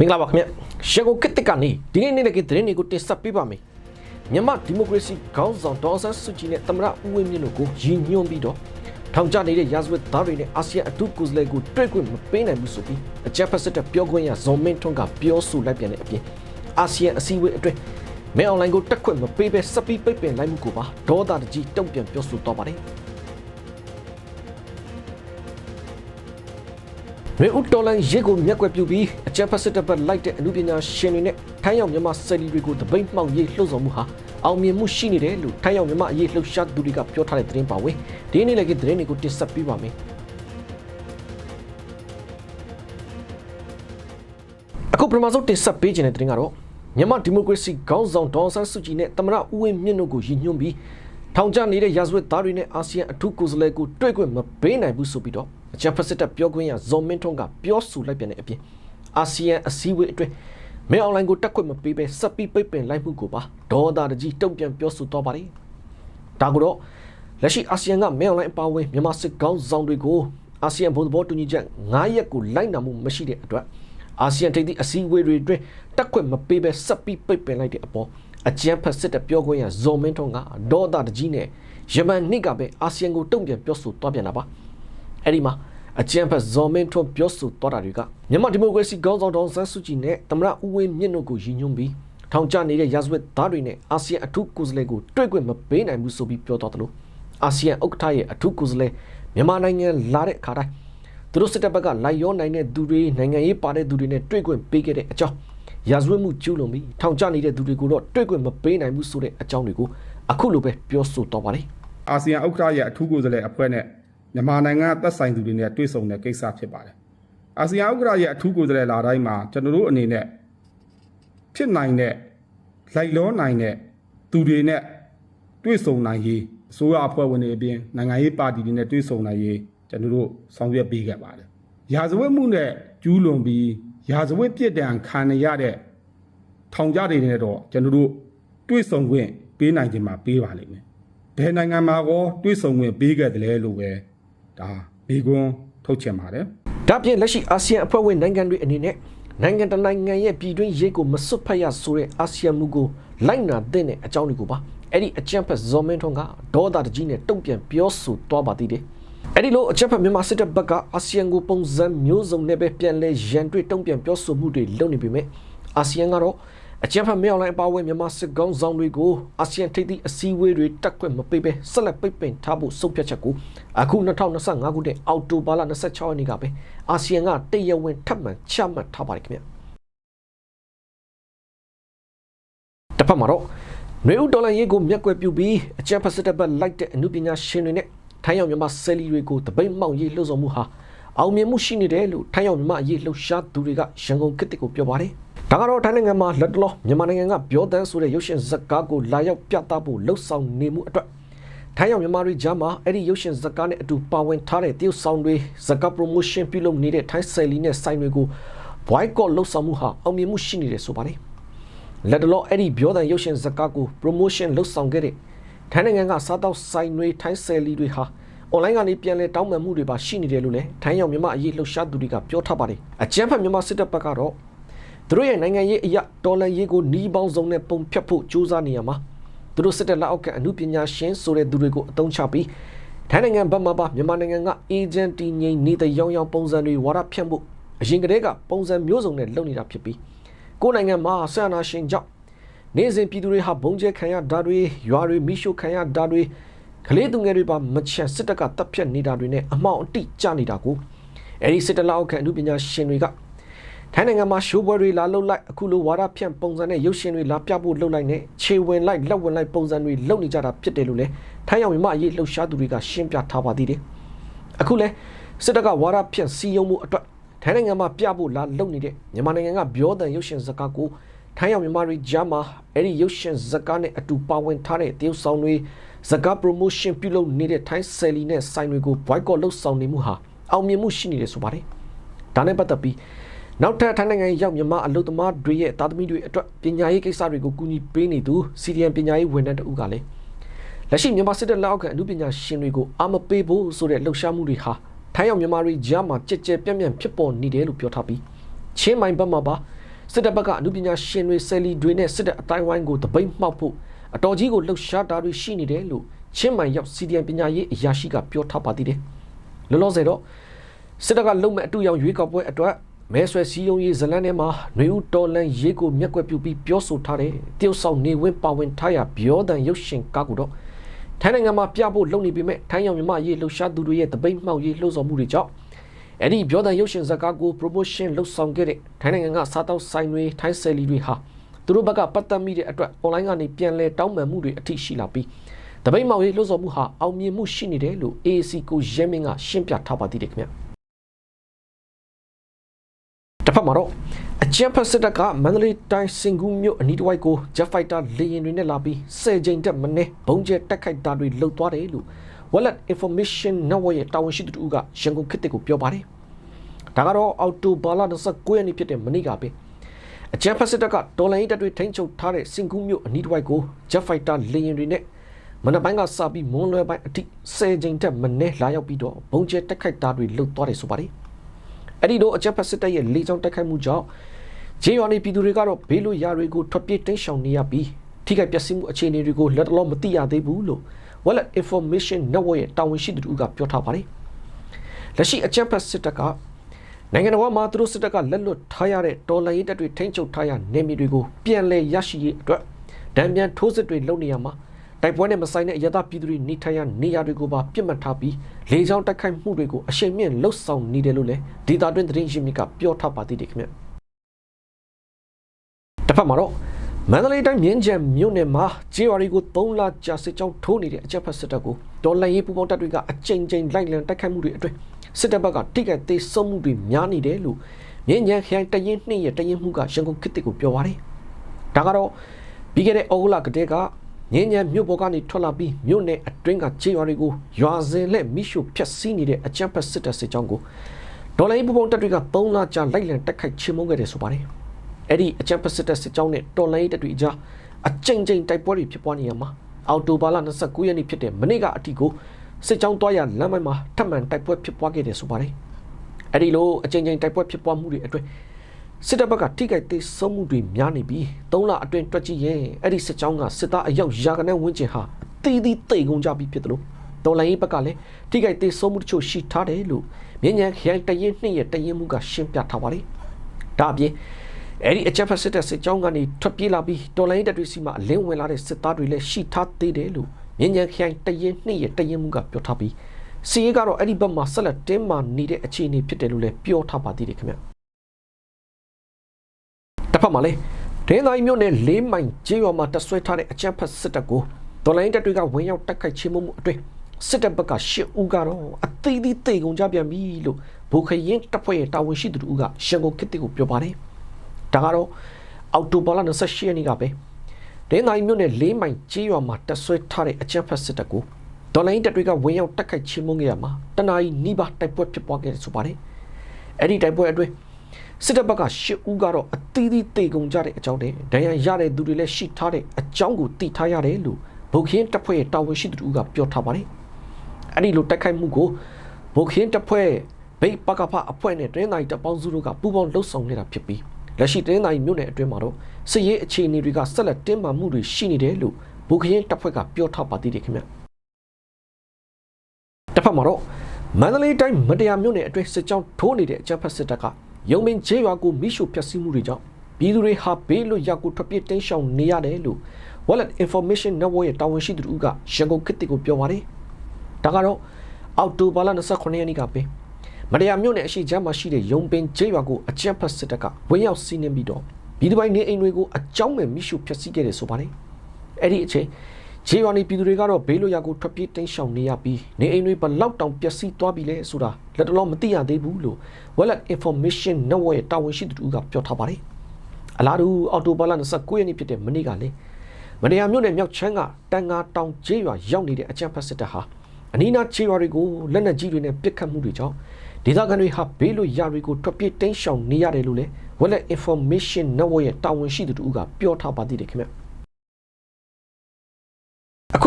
မင်္ဂလာပါခင်ဗျရှန်ကုန်ကစ်တစ်ကနေဒီနေ့နေ့လည်ကသတင်းတွေကိုတင်ဆက်ပေးပါမယ်မြန်မာဒီမိုကရေစီခေါင်းဆောင်ဒေါ်အောင်ဆန်းစုကြည်နဲ့သမ္မတဦးဝင်းမြင့်တို့ကိုရည်ညွှန်းပြီးတော့ထောင်ကျနေတဲ့ရာဇဝတ်သားတွေနဲ့အာဆီယံအထူးကိုယ်စားလှယ်ကိုတွေ့ခွင့်မပေးနိုင်ဘူးဆိုပြီးအကြက်ဖက်စစ်တပ်ပြောခွင့်ရဇော်မင်းထွန်းကပြောဆိုလိုက်ပြန်တဲ့အပြင်အာဆီယံအစည်းအဝေးအတွင်းမဲအွန်လိုင်းကိုတက်ခွင့်မပေးဘဲစပီးပိတ်ပင်လိုက်မှုကိုပါဒေါသတကြီးတုံ့ပြန်ပြောဆိုတော့ပါတယ် ရေဦးတော်လန်ရေကိုမျက်ကွယ်ပြုပြီးအကြံဖက်စစ်တပ်ဘက်လိုက်တဲ့အမှုပညာရှင်တွေနဲ့ထိုင်းရောက်မြန်မာဆယ်လီတွေကိုတပိတ်မှောက်ရေးလှုပ်ဆောင်မှုဟာအောင်မြင်မှုရှိနေတယ်လို့ထိုင်းရောက်မြန်မာအရေးလှုပ်ရှားသူတွေကပြောထားတဲ့သတင်းပါဝင်ဒီနေ့လည်းကသတင်းတွေကိုတင်ဆက်ပေးပါမယ်အခုပထမဆုံးတင်ဆက်ပေးခြင်းတဲ့သတင်းကတော့မြန်မာဒီမိုကရေစီခေါင်းဆောင်ဒေါ်အောင်ဆန်းစုကြည်နဲ့သမ္မတဦးဝင်းမြင့်တို့ကိုရည်ညွှန်းပြီးထောင်ကျနေတဲ့ရာဇဝတ်သားတွေနဲ့အာဆီယံအထူးကိုယ်စားလှယ်ကိုတွေ့ခွင့်မပေးနိုင်ဘူးဆိုပြီးတော့ အကြံဖက်စစ်တပ်ပြောခွင့်ရဇော်မင်းထွန်းကပြောဆိုလိုက်ပြန်တဲ့အပြင်အာဆီယံအစည်းအဝေးအတွင်းမဲအွန်လိုင်းကိုတက်ခွင့်မပေးဘဲစက်ပြီးပိတ်ပင်လိုက်မှုကိုပါဒေါ်သာတကြီးတုံ့ပြန်ပြောဆိုတော့ပါတယ်ဒါကိုတော့လက်ရှိအာဆီယံကမဲအွန်လိုင်းအပါအဝင်မြန်မာစစ်ကောင်းဆောင်တွေကိုအာဆီယံဘုံသဘောတူညီချက်9ရက်ကိုလိုက်နာမှုမရှိတဲ့အတွက်အာဆီယံထိပ်သီးအစည်းအဝေးတွေအတွင်းတက်ခွင့်မပေးဘဲစက်ပြီးပိတ်ပင်လိုက်တဲ့အပေါ်အကြံဖက်စစ်တပ်ပြောခွင့်ရဇော်မင်းထွန်းကဒေါ်သာတကြီးနဲ့ယမန်နှစ်ကပဲအာဆီယံကိုတုံ့ပြန်ပြောဆိုတော့ပြန်တာပါ အဲ့ဒီမှာအကြံဖက်ဇော်မင်းထွန်းပြောဆိုတော့တာတွေကမြန်မာဒီမိုကရေစီခေါင်းဆောင်ဒေါ်အောင်ဆန်းစုကြည်နဲ့သမ္မတဦးဝင်းမြင့်တို့ကိုရည်ညွှန်းပြီးထောင်ကျနေတဲ့ရာဇဝတ်သားတွေနဲ့အာဆီယံအထူးကိုယ်စားလှယ်ကိုတွေ့ခွင့်မပေးနိုင်ဘူးဆိုပြီးပြောတော့တယ်လို့အာဆီယံဥက္ကဋ္ဌရဲ့အထူးကိုယ်စားလှယ်မြန်မာနိုင်ငံလာတဲ့အခါတိုင်းသူတို့စစ်တပ်ဘက်ကလိုက်ရောနိုင်တဲ့သူတွေနိုင်ငံရေးပါတဲ့သူတွေနဲ့တွေ့ခွင့်ပေးခဲ့တဲ့အကြောင်းရာဇဝတ်မှုကျူးလွန်ပြီးထောင်ကျနေတဲ့သူတွေကိုတော့တွေ့ခွင့်မပေးနိုင်ဘူးဆိုတဲ့အကြောင်းတွေကိုအခုလိုပဲပြောဆိုတော့ပါတယ်အာဆီယံဥက္ကဋ္ဌရဲ့အထူးကိုယ်စားလှယ်အဖွဲ့နဲ့ မြန်မာနိုင်ငံသက်ဆိုင်သူတွေနဲ့တွေ့ဆုံတဲ့ကိစ္စဖြစ်ပါတယ်။အာဆီယံဥက္ကဋ္ဌရဲ့အထူးကိုယ်စားလှယ်လာတိုင်းမှာကျွန်တော်တို့အနေနဲ့ဖြစ်နိုင်တဲ့လိုက်လောနိုင်တဲ့သူတွေနဲ့တွေ့ဆုံနိုင်ရေးအစိုးရအဖွဲ့ဝင်တွေအပြင်နိုင်ငံရေးပါတီတွေနဲ့တွေ့ဆုံနိုင်ရေးကျွန်တော်တို့ဆောင်ရွက်ပေးခဲ့ပါတယ်။ရာဇဝတ်မှုနဲ့ကျူးလွန်ပြီးရာဇဝတ်ပြစ်ဒဏ်ခံရတဲ့ထောင်ကြတွေနဲ့တော့ကျွန်တော်တို့တွေ့ဆုံခွင့်ပေးနိုင်ခြင်းမှာပေးပါလိမ့်မယ်။ဘယ်နိုင်ငံမှာကောတွေးဆုံဝင်ပေးခဲ့တယ်လဲလို့ပဲ ဒါမိကွန်းထုတ်ချင်ပါတယ်။ဒါပြင်လက်ရှိအာဆီယံအဖွဲ့ဝင်နိုင်ငံတွေအနေနဲ့နိုင်ငံတကာနိုင်ငံရဲ့ပြည်တွင်းရေးကိုမစွတ်ဖက်ရဆိုတဲ့အာဆီယံမူကိုလိုက်နာတဲ့အကြောင်းတွေကိုပါအဲ့ဒီအကြံဖက်ဇော်မင်းထွန်းကဒေါသတကြီးနဲ့တုံ့ပြန်ပြောဆိုသွားပါသေးတယ်။အဲ့ဒီလိုအကြံဖက်မြန်မာစစ်တပ်ဘက်ကအာဆီယံကိုပုံစံမျိုးစုံနဲ့ပဲပြန်လဲရန်တွေ့တုံ့ပြန်ပြောဆိုမှုတွေလုပ်နေပေမဲ့အာဆီယံကတော့ အကြံဖက်မြောက်လိုင်းအပါအဝင်မြန်မာစစ်ကောင်ဆောင်တွေကိုအာဆီယံထိပ်သီးအစည်းအဝေးတွေတက်ခွင့်မပေးဘဲဆက်လက်ပိတ်ပင်ထားဖို့ဆုံးဖြတ်ချက်ကိုအခု2025ခုနှစ်အောက်တိုဘာလ26ရက်နေ့ကပဲအာဆီယံကတရားဝင်ထပ်မံချမှတ်ထားပါတယ်ခင်ဗျတစ်ဖက်မှာတော့နွေဦးဒေါ်လာရေးကိုမျက်ကွယ်ပြုပြီးအကြံဖက်စစ်တပ်ဘက်လိုက်တဲ့အမှုပညာရှင်တွေနဲ့ထိုင်းရောက်မြန်မာဆယ်လီတွေကိုတပိတ်မှောက်ရေးလှုပ်ဆောင်မှုဟာအောင်မြင်မှုရှိနေတယ်လို့ထိုင်းရောက်မြန်မာအရေးလှုပ်ရှားသူတွေကရန်ကုန်ခေတ်တစ်ကိုပြောပါတယ် ဒါကတော့ထိုင်းနိုင်ငံမှာလက်တလောမြန်မာနိုင်ငံကပြောတန်းဆိုတဲ့ရုပ်ရှင်ဇာတ်ကားကိုလာရောက်ပြသဖို့လှုံ့ဆော်နေမှုအတွက်ထိုင်းရောက်မြန်မာတွေကြားမှာအဲ့ဒီရုပ်ရှင်ဇာတ်ကားနဲ့အတူပါဝင်ထားတဲ့တရုတ်ဆောင်တွေဇာတ်ကား promotion ပြုလုပ်နေတဲ့ထိုင်းဆယ်လီနဲ့ဆိုင်တွေကို boycott လှုံ့ဆော်မှုဟာအောင်မြင်မှုရှိနေတယ်ဆိုပါတယ်လက်တလောအဲ့ဒီပြောတန်းရုပ်ရှင်ဇာတ်ကားကို promotion လှုံ့ဆော်ခဲ့တဲ့ထိုင်းနိုင်ငံကစားတောက်ဆိုင်တွေထိုင်းဆယ်လီတွေဟာ online ကနေပြန်လဲတောင်းပန်မှုတွေပါရှိနေတယ်လို့လည်းထိုင်းရောက်မြန်မာအရေးလှုပ်ရှားသူတွေကပြောထားပါတယ်အကြမ်းဖက်မြန်မာစစ်တပ်ဘက်ကတော့ သူတို့ရဲ့နိုင်ငံရေးအရာတော်လှန်ရေးကိုနှီးပေါင်းစုံနဲ့ပုံဖြတ်ဖို့ကြိုးစားနေရမှာသူတို့စစ်တပ်လက်အောက်ကအမှုပညာရှင်ဆိုတဲ့သူတွေကိုအသုံးချပြီးထိုင်းနိုင်ငံဘက်မှာပါမြန်မာနိုင်ငံကအေဂျင့်တီငိမ့်နေတဲ့ရောင်ရောင်ပုံစံတွေဝါဒဖြန့်ဖို့အရင်ကတည်းကပုံစံမျိုးစုံနဲ့လုပ်နေတာဖြစ်ပြီးကိုယ်နိုင်ငံမှာဆန္ဒရှင်ကြောင့်နေစဉ်ပြည်သူတွေဟာဘုံကျဲခံရတာတွေရွာတွေမိရှို့ခံရတာတွေကလေးသူငယ်တွေပါမချန်စစ်တပ်ကတပ်ဖြတ်နေတာတွေနဲ့အမောင်အတိကျနေတာကိုအဲဒီစစ်တပ်လက်အောက်ခံအမှုပညာရှင်တွေက ထိုင်းနိုင်ငံမှာရှိုးပွဲတွေလာလှုပ်လိုက်အခုလိုဝါဒဖြန့်ပုံစံနဲ့ရုပ်ရှင်တွေလာပြဖို့လှုပ်လိုက်နဲ့ခြေဝင်လိုက်လက်ဝင်လိုက်ပုံစံတွေလုပ်နေကြတာဖြစ်တယ်လို့လည်းထိုင်းရောက်မြန်မာအရေးလှုပ်ရှားသူတွေကရှင်းပြထားပါသေးတယ်အခုလဲစစ်တပ်ကဝါဒဖြန့်စီယုံမှုအတွက်ထိုင်းနိုင်ငံမှာပြဖို့လာလုပ်နေတဲ့မြန်မာနိုင်ငံကပြောတဲ့ရုပ်ရှင်ဇာတ်ကားကိုထိုင်းရောက်မြန်မာတွေကြားမှာအဲ့ဒီရုပ်ရှင်ဇာတ်ကားနဲ့အတူပါဝင်ထားတဲ့တရုတ်ဆောင်တွေဇာတ်ကား promotion ပြုလုပ်နေတဲ့ထိုင်းဆယ်လီနဲ့ဆိုင်တွေကို boycott လုပ်ဆောင်နေမှုဟာအောင်မြင်မှုရှိနေတယ်ဆိုပါတယ်ဒါနဲ့ပတ်သက်ပြီး နောက်ထပ်ထိုင်းနိုင်ငံရောက်မြန်မာအလုပ်သမားတွေရဲ့တာသမီတွေအတွက်ပညာရေးကိစ္စတွေကိုကူညီပေးနေသူစီရီယန်ပညာရေးဝန်ထမ်းတဦးကလည်းလက်ရှိမြန်မာစစ်တပ်လက်အောက်ခံအမှုပညာရှင်တွေကိုအာမပေးဖို့ဆိုတဲ့လှုပ်ရှားမှုတွေဟာထိုင်းရောက်မြန်မာတွေကြားမှာကြက်ကြက်ပြန့်ပြန့်ဖြစ်ပေါ်နေတယ်လို့ပြောထားပြီးချင်းမိုင်ဘက်မှာပါစစ်တပ်ဘက်ကအမှုပညာရှင်တွေဆယ်လီတွေနဲ့စစ်တပ်အတိုင်းဝိုင်းကိုတပိတ်မှောက်ဖို့အတော်ကြီးကိုလှုပ်ရှားတာတွေရှိနေတယ်လို့ချင်းမိုင်ရောက်စီဒီအမ်ပညာရေးအရာရှိကပြောထားပါသေးတယ်လောလောဆယ်တော့စစ်တပ်ကလုံမဲ့အတူရောင်ရွေးကောက်ပွဲအတွက် မဲဆွဲစည်းရုံးရေးဇလန်းထဲမှာຫນွေဦးတော်လန်ရေးကိုမျက်ကွက်ပြုပြီးပြောဆိုထားတယ်တရုတ်ဆောင်နေဝင်းပါဝင်ထားရပြောတန်ရုပ်ရှင်ကားကိုတော့ထိုင်းနိုင်ငံမှာပြဖို့လုပ်နေပေမဲ့ထိုင်းရောက်မြန်မာရေးလှုပ်ရှားသူတွေရဲ့တပိတ်မှောက်ရေးလှုံ့ဆော်မှုတွေကြောင့်အဲ့ဒီပြောတဲ့ရုပ်ရှင်ဇာတ်ကားကို promotion လုပ်ဆောင်ခဲ့တဲ့ထိုင်းနိုင်ငံကစားတောက်ဆိုင်တွေထိုင်းဆယ်လီတွေဟာသူတို့ဘက်ကပတ်သက်မိတဲ့အတွက် online ကနေပြန်လဲတောင်းပန်မှုတွေအထိရှိလာပြီးတပိတ်မောင်ရေးလှုပ်ဆောင်မှုဟာအောင်မြင်မှုရှိနေတယ်လို့ AAC ကိုရဲမင်းကရှင်းပြထားပါသေးတယ်ခင်ဗျ တစ်ဖက်မှာတော့အချမ်းဖက်စစ်တပ်ကမန္တလေးတိုင်းစင်ကူးမြို့အနီးတစ်ဝိုက်ကို Jet Fighter လေယာဉ်တွေနဲ့လာပြီး10ကြိမ်တက်မနေဘုံကျဲတက်ခိုက်တာတွေလှုပ်သွားတယ်လို့ Wallet Information Network ရဲ့တာဝန်ရှိသူတို့ကရန်ကုန်ခေတ်ကိုပြောပါတယ်။ဒါကတော့အော်တိုဘာလ29ရက်နေ့ဖြစ်တဲ့မနေ့ကပဲအချမ်းဖက်စစ်တပ်ကဒေါ်လာရေးတပ်တွေထိန်းချုပ်ထားတဲ့စင်ကူးမြို့အနီးတစ်ဝိုက်ကို Jet Fighter လေယာဉ်တွေနဲ့မနက်ပိုင်းကစပြီးမွန်းလွဲပိုင်းအထိ10ကြိမ်တက်မနေလာရောက်ပြီးတော့ဘုံကျဲတက်ခိုက်တာတွေလှုပ်သွားတယ်ဆိုပါတယ်။ အဲ့ဒီတော့အချမ်းဖက်စစ်တပ်ရဲ့လေကြောင်းတက်ခိုက်မှုကြောင့်ဂျေယွန်နီပြည်သူတွေကတော့ဘေးလွတ်ရာတွေကိုထွက်ပြေးတိမ်းရှောင်နေရပြီးထိခိုက်ပျက်စီးမှုအခြေအနေတွေကိုလက်တလောမသိရသေးဘူးလို့ Wallet Information Network ရဲ့တာဝန်ရှိသူတို့ကပြောထားပါတယ်။လက်ရှိအကြမ်းဖက်စစ်တပ်ကနိုင်ငံတော်မှာသူတို့စစ်တပ်ကလက်လွတ်ထားရတဲ့တော်လှန်ရေးတပ်တွေထိန်းချုပ်ထားရနေမြေတွေကိုပြန်လည်ရရှိရေးအတွက်ဒဏ်ပြန်ထိုးစစ်တွေလုပ်နေရမှာ တိုက်ပွဲနဲ့မဆိုင်တဲ့အရသာပြည်သူတွေနေထိုင်ရနေရာတွေကိုပါပြစ်မှတ်ထားပြီးလေကြောင်းတိုက်ခိုက်မှုတွေကိုအရှိန်မြင့်လှုပ်ဆောင်နေတယ်လို့လည်းဒေတာတွင်သတင်းရင်းမြစ်ကပြောထားပါသေးတယ်ခင်ဗျ။တစ်ဖက်မှာတော့မန္တလေးတိုင်းမြင်းကြံမြို့နယ်မှာဂျေဝါရီကို3လကြာစစ်ကြောင်းထိုးနေတဲ့အကြက်ဖက်စစ်တပ်ကိုဒေါ်လာရေးပူပေါင်းတပ်တွေကအကြိမ်ကြိမ်လိုက်လံတိုက်ခိုက်မှုတွေအတွင်းစစ်တပ်ဘက်ကတိကျသေးဆုံးမှုတွေများနေတယ်လို့မြင်းကြံခရိုင်တရင်နှင့်ရဲ့တရင်မှုကရန်ကုန်ခေတ်ကိုပြောပါတယ်။ဒါကတော့ပြီးခဲ့တဲ့ဩဂုတ်လကတည်းက မြင်းကြံမြို့ပေါ်ကနေထွက်လာပြီးမြို့နယ်အတွင်းကဂျေဝါရီကိုရွာစင်လက်မိရှုဖျက်ဆီးနေတဲ့အကြက်ဖက်စစ်တပ်စစ်ကြောင်းကိုဒေါ်လာရေးပူပေါင်းတပ်တွေက3လကြာလိုက်လံတိုက်ခိုက်ချေမှုန်းခဲ့တယ်ဆိုပါတယ်။အဲ့ဒီအကြံပစစ်တပ်စစ်ကြောင်းနဲ့တော်လိုင်းတပ်တွေအကြားအကြိမ်ကြိမ်တိုက်ပွဲတွေဖြစ်ပွားနေရမှာအော်တိုဘာလ29ရက်နေ့ဖြစ်တဲ့မနေ့ကအထိကိုစစ်ကြောင်းတွားရလမ်းပိုင်းမှာထပ်မံတိုက်ပွဲဖြစ်ပွားခဲ့တယ်ဆိုပါတယ်။အဲ့ဒီလိုအကြိမ်ကြိမ်တိုက်ပွဲဖြစ်ပွားမှုတွေအတွင်း စစ်တပ်ဘက်ကထိခိုက်သေးဆုံးမှုတွေများနေပြီး၃လအတွင်းတွက်ကြည့်ရင်အဲ့ဒီစစ်ကြောင်းကစစ်သားအယောက်ရာခနဲ့ဝန်းကျင်ဟာအသီးသီးတိတ်ကုန်ကြပြီးဖြစ်တယ်လို့တော်လိုင်းဘက်ကလည်းထိခိုက်သေးဆုံးမှုတချို့ရှိထားတယ်လို့မြင်းညံခရိုင်တရင်နှင့်ရဲ့တရင်မှုကရှင်းပြထားပါတယ်။ဒါအပြင်အဲ့ဒီအချက်ဖက်စစ်တဲ့စစ်ကြောင်းကနေထွက်ပြေးလာပြီးတော်လိုင်းတပ်တွေစီမှာအလင်းဝင်လာတဲ့စစ်သားတွေလည်းရှိထားသေးတယ်လို့မြင်းညံခရိုင်တရင်နှင့်ရဲ့တရင်မှုကပြောထားပြီးစီရေးကတော့အဲ့ဒီဘက်မှာဆက်လက်တင်းမာနေတဲ့အခြေအနေဖြစ်တယ်လို့လည်းပြောထားပါသေးတယ်ခင်ဗျ တစ်ဖက်မှာလည်းဒင်းတိုင်းမြို့နယ်လေးမိုင်ကျေးရွာမှာတဆွဲထားတဲ့အချက်ဖက်စစ်တပ်ကိုတော်လိုင်းတပ်တွေကဝင်ရောက်တိုက်ခိုက်ချေမှုမှုအတွင်းစစ်တပ်ဘက်ကရှစ်ဦးကတော့အသီးသီးတိတ်ကုန်ကြပြန်ပြီလို့ဘိုခရင်တပ်ဖွဲ့ရဲ့တာဝန်ရှိသူတို့ကရှန်ကုန်ခေတ်ကိုပြောပါတယ်ဒါကတော့အောက်တိုဘာလ28ရက်နေ့ကပဲဒင်းတိုင်းမြို့နယ်လေးမိုင်ကျေးရွာမှာတဆွဲထားတဲ့အချက်ဖက်စစ်တပ်ကိုဒေါ်လိုင်းတပ်တွေကဝင်ရောက်တိုက်ခိုက်ချေမှုခဲ့ရမှာတနအီနီးပါးတိုက်ပွဲဖြစ်ပွားခဲ့တယ်ဆိုပါတယ်အဲ့ဒီတိုက်ပွဲအတွင်း စစ်တပ်ဘက်ကရှစ်ဦးကတော့အသီးသီးတေကုန်ကြတဲ့အကြောင်းနဲ့ဒဏ်ရာရတဲ့သူတွေလည်းရှိထားတဲ့အကြောင်းကိုသိထားရတယ်လို့ဘုတ်ခင်းတပ်ဖွဲ့ရဲ့တာဝန်ရှိသူကပြောထားပါတယ်။အဲ့ဒီလိုတိုက်ခိုက်မှုကိုဘုတ်ခင်းတပ်ဖွဲ့ဗိတ်ပကဖအဖွဲ့နဲ့တင်းတိုင်းတပ်ပေါင်းစုတို့ကပူးပေါင်းလှုပ်ဆောင်နေတာဖြစ်ပြီးလက်ရှိတင်းတိုင်းမြို့နယ်အတွင်းမှာတော့စစ်ရေးအခြေအနေတွေကဆက်လက်တင်းမာမှုတွေရှိနေတယ်လို့ဘုတ်ခင်းတပ်ဖွဲ့ကပြောထားပါသေးတယ်ခင်ဗျ။တစ်ဖက်မှာတော့မန္တလေးတိုင်းမတရားမြို့နယ်အတွင်းစစ်ကြောင်းထိုးနေတဲ့အကြမ်းဖက်စစ်တပ်က ရုံမင်းကျေးရွာကိုမိရှုဖျက်ဆီးမှုတွေကြောင့်ပြည်သူတွေဟာဘေးလွတ်ရာကိုထွက်ပြေးတင်းရှောင်နေရတယ်လို့ Wallet Information Network ရဲ့တာဝန်ရှိသူတို့ကရန်ကုန်ခေတ်ကိုပြောပါတယ်။ဒါကတော့အောက်တိုဘာလ29ရက်နေ့ကပဲမတရားမြို့နယ်အရှိချမ်းမှာရှိတဲ့ရုံပင်ကျေးရွာကိုအကြမ်းဖက်စစ်တပ်ကဝင်ရောက်စီးနင်းပြီးတော့ပြည်သူပိုင်းနေအိမ်တွေကိုအကြောင်းမဲ့မိရှုဖျက်ဆီးခဲ့တယ်ဆိုပါတယ်။အဲ့ဒီအချိန် ခြေရွာနေပြည်သူတွေကတော့ဘေးလွတ်ရာကိုထွက်ပြေးတိမ်းရှောင်နေရပြီးနေအိမ်တွေဘလောက်တောင်ပျက်စီးသွားပြီလဲဆိုတာလက်တလောမသိရသေးဘူးလို့ Wallet Information Network ရဲ့တာဝန်ရှိသူတို့ကပြောထားပါတယ်။အလားတူအော်တိုဘာလ29ရက်နေ့ဖြစ်တဲ့မနေ့ကလည်းမတရားမြို့နယ်မြောက်ချမ်းကတန်ငါတောင်ခြေရွာရောက်နေတဲ့အကြမ်းဖက်စစ်တပ်ဟာအနီးနားခြေရွာတွေကိုလက်နက်ကြီးတွေနဲ့ပစ်ခတ်မှုတွေကြောင့်ဒေသခံတွေဟာဘေးလွတ်ရာတွေကိုထွက်ပြေးတိမ်းရှောင်နေရတယ်လို့လည်း Wallet Information Network ရဲ့တာဝန်ရှိသူတို့ကပြောထားပါသေးတယ်ခင်ဗျ။အခု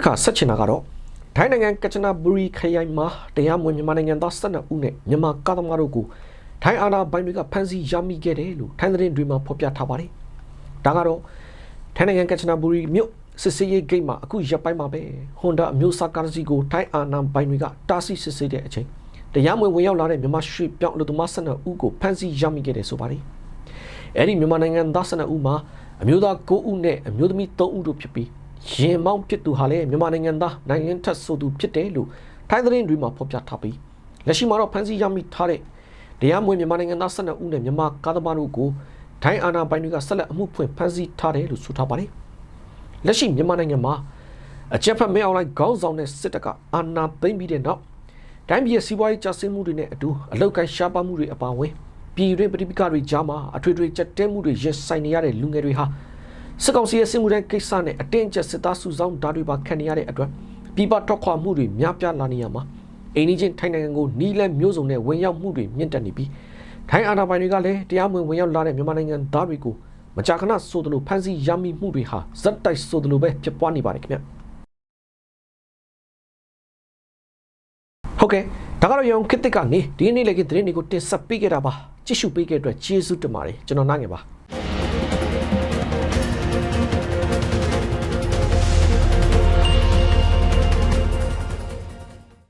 တစ်ခါဆက်ချင်တာကတော့ထိုင်းနိုင်ငံကချနာဘူရီခရိုင်မှာတရားမဝင်မြန်မာနိုင်ငံသား12ဦးနဲ့မြန်မာကားသမားတို့ကိုထိုင်းအာဏာပိုင်တွေကဖမ်းဆီးရမိခဲ့တယ်လို့ထိုင်းသတင်းတွေမှာဖော်ပြထားပါတယ်ဒါကတော့ထိုင်းနိုင်ငံကချနာဘူရီမြို့စစ်စေးရေးဂိတ်မှာအခုရပ်ပိုင်းမှာပဲဟွန်ဒါအမျိုးအစားကားတစ်စီးကိုထိုင်းအာဏာပိုင်တွေကတားဆီးစစ်ဆေးတဲ့အချိန်တရားမဝင်ဝင်ရောက်လာတဲ့မြန်မာရွှေပြောင်းလူသမား12ဦးကိုဖမ်းဆီးရမိခဲ့တယ်ဆိုပါတယ်အဲ့ဒီမြန်မာနိုင်ငံသား12ဦးမှာအမျိုးသား9ဦးနဲ့အမျိုးသမီး3ဦးတို့ဖြစ်ပြီး ရင်မောင်းဖြစ်သူဟာလည်းမြန်မာနိုင်ငံသားနိုင်ငံထက်ဆိုသူဖြစ်တယ်လို့ထိုင်းသတင်းတွေမှာဖော်ပြထားပြီးလက်ရှိမှာတော့ဖမ်းဆီးရမိထားတဲ့တရားမဝင်မြန်မာနိုင်ငံသား12ဦးနဲ့မြန်မာကားသမားတို့ကိုဒိုင်းအာနာပိုင်တွေကဆက်လက်အမှုဖွင့်ဖမ်းဆီးထားတယ်လို့ဆိုထားပါတယ်။လက်ရှိမြန်မာနိုင်ငံမှာအကြက်ဖက်မဲအောင်လိုက်ခေါင်းဆောင်တဲ့စစ်တပ်ကအာဏာသိမ်းပြီးတဲ့နောက်တိုင်းပြည်ရဲ့စီးပွားရေးကျဆင်းမှုတွေနဲ့အတူအလောက်ကိုင်းရှားပါမှုတွေအပါအဝင်ပြည်တွင်းပြည်ပကတွေကြားမှာအထွေထွေကြက်တဲမှုတွေရင်ဆိုင်နေရတဲ့လူငယ်တွေဟာ စစ်ကောင်စီရဲ့စစ်မှုထမ်းကိစ္စနဲ့အတင်းအကျပ်စစ်သားစုဆောင်းဓာတ်တွေပါခံနေရတဲ့အတွက်ပြည်ပထွက်ခွာမှုတွေများပြားလာနေရမှာအိန္ဒိချင်းထိုင်းနိုင်ငံကိုနီးလန်းမျိုးစုံနဲ့ဝင်ရောက်မှုတွေမြင့်တက်နေပြီးထိုင်းအာဏာပိုင်တွေကလည်းတရားမဝင်ဝင်ရောက်လာတဲ့မြန်မာနိုင်ငံသားတွေကိုမကြာခဏဆိုသလိုဖမ်းဆီးရမိမှုတွေဟာဇက်တိုက်ဆိုသလိုပဲဖြစ်ပွားနေပါတယ်ခင်ဗျဟုတ်ကဲ့ဒါကတော့ရောင်ခစ်တစ်ကနေဒီနေ့လည်းကသတင်းတွေကိုတင်ဆက်ပေးခဲ့တာပါကြည့်ရှုပေးခဲ့တဲ့အတွက်ကျေးဇူးတင်ပါတယ်ကျွန်တော်နိုင်ငယ်ပါ